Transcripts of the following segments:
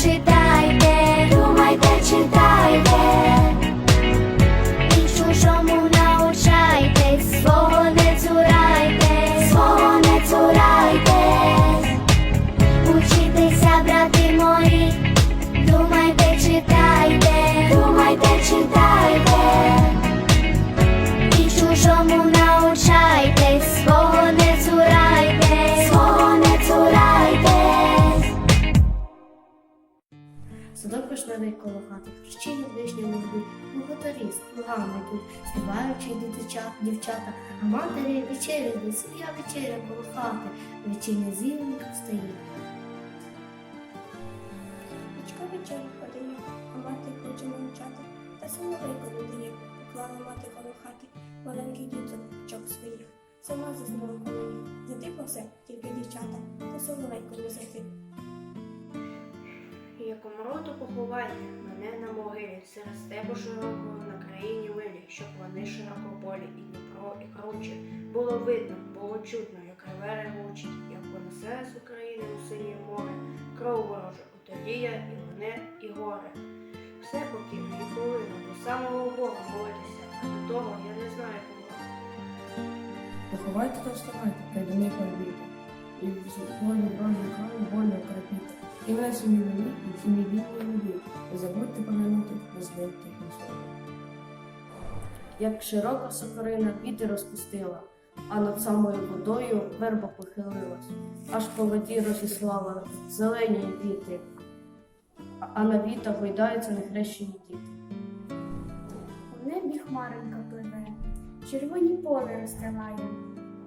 читайте, думайте, читайте. З плугами йдуть, співаючи йдуть дівчата, а матері вечеря йдуть, своя вечеря коло хати, вечірня зіленька встає. Дочка вечерю подає, а мати хоче навчати, та соловейку не дає, поклала мати коло хати, маленький діточок своїх. Сама заснула коло їх, діти все, тільки дівчата, та соловейку не засип. Як умру, поховайте мене на могилі, серед степу широкого на країні милі, щоб вони широкополі і Дніпро, і круче. Було видно, було чутно, як реве ревучить, як понесе з України у синє море, кров ворожа, тоді і вони, і горе. Все покину і повинно до самого Бога молитися, а до того я не знаю кого. Поховайте та вставайте, прийдені порвіте, і в волі ворожий краю волю окропіте. І в нас мій нові, і ті мій вільні любі, не забудьте бездень тих слово. Як широка сокорина віти розпустила, а над самою водою верба похилилась, аж по воді розіслала зелені віти, а- на вітах гойдаються нехрещені діти. У небі хмаринка пливе, червоні поле розстилає,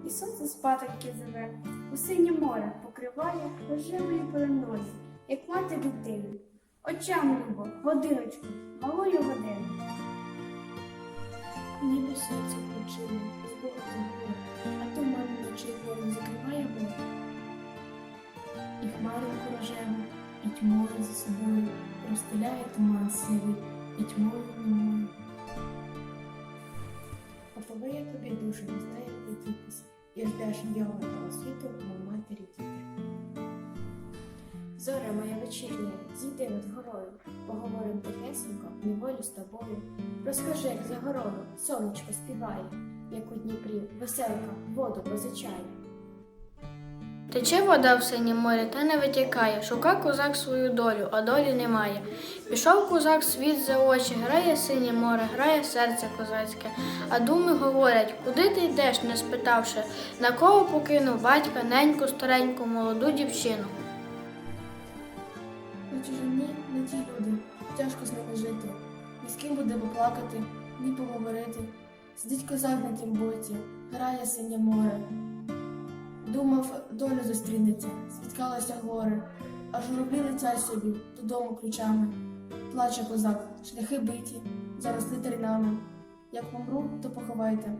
і сонце спатоньки зове, у синє море покриває рожевою пеленою, як мати дитину. Очам любо, годиночку, малою годину. Ніби серце почине, з Бога горе, а то мамі ночей ворог закриває Бог. І хмаринку рожеву, і тьмою за собою розстеляє туман сивий, і тьмою немою. Опове я тобі душу, не знає притіпись, і ждеш його того світу, мов матері діти. Зоря моя вечірня, зійди над горою, поговорим тихесенько, неволю з тобою. Розкажи, як за горою сонечко співає, як у Дніпрі веселка воду позичає. Тече вода в синє морі та не витікає. Шука козак свою долю, а долі немає. Пішов козак світ за очі, грає синє море, грає серце козацьке. А думи говорять, куди ти йдеш, не спитавши, на кого покинув батька, неньку, стареньку, молоду дівчину. На чужині не ті люди, тяжко з ними жити. Ні з ким буде поплакати, ні поговорити. Сидить козак на тім боці, грає синє море. Думав, долю зустрінеться, спіткалося горе, аж журавлі летять собі додому ключами. Плаче козак, шляхи биті, заросли тернами. Як помру, то поховайте.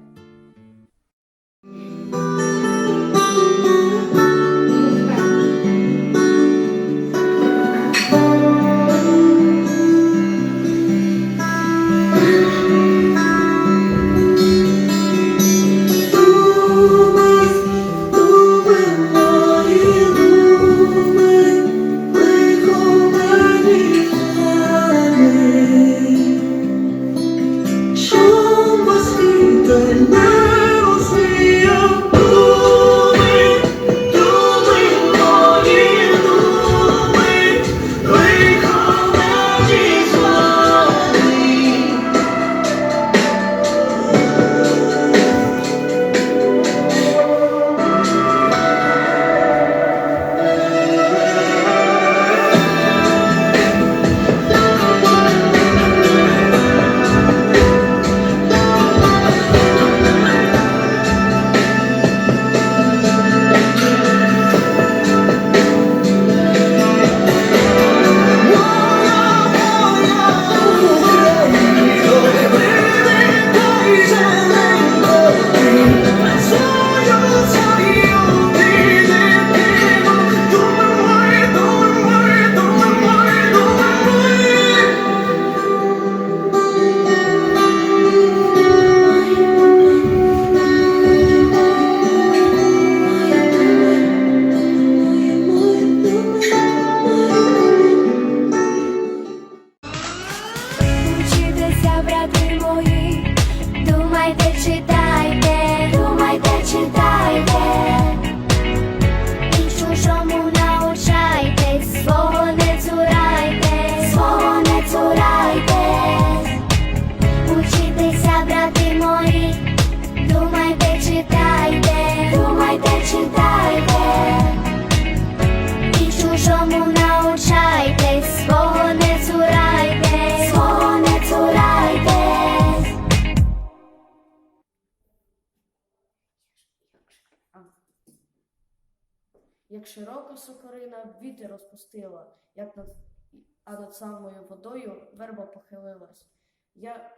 Чому научайтесь, свого не цурайте, свого не цурайте, Як широка сокорина вітер розпустила, як над, а над самою водою верба похилилась. Я